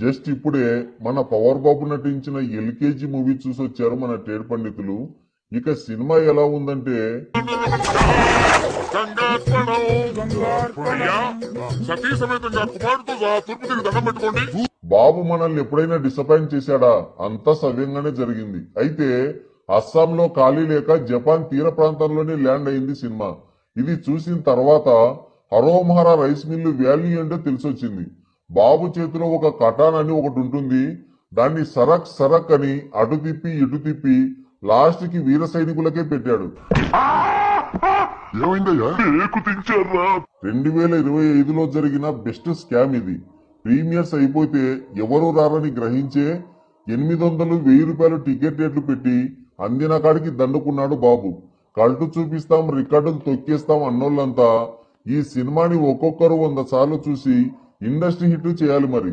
Just ఇప్పుడే మన power బాబు నటించిన ఎల్కేజీ మూవీ చూసి వచ్చారు మన ట్రేడ్ పండితులు. ఇక సినిమా ఎలా ఉందంటే బాబు మనల్ని ఎప్పుడైనా డిసప్పాయింట్ చేశాడా? అంతా సవ్యంగానే జరిగింది. అయితే అస్సాంలో ఖాళీ లేక జపాన్ తీర ప్రాంతంలోనే ల్యాండ్ అయింది సినిమా. ఇది చూసిన తర్వాత హరోమహరా రైస్ మిల్లు వాల్యూ ఏంటో తెలిసొచ్చింది. బాబు చేతిలో ఒక కటాన్ అని ఒకటి ఉంటుంది. దాన్ని సరక్ సరక్ అని అటు తిప్పి ఇటు తిప్పి లాస్ట్కి వీర సైనికులకే పెట్టాడు. రెండు వేల ఇరవై ఐదులో జరిగిన బెస్ట్ స్కామ్ ఇది. ప్రీమియర్స్ అయిపోతే ఎవరు రారని గ్రహించే ఎనిమిది వందలు వెయ్యి రూపాయలు టికెట్ రేట్లు పెట్టి అందిన కాడికి దండుకున్నాడు బాబు. కల్టు చూపిస్తాం రికార్డులు తొక్కేస్తాం అన్నోళ్ళంతా ఈ సినిమాని ఒక్కొక్కరు వంద సార్లు చూసి ఇండస్ట్రీ హిట్ చేయాలి మరి.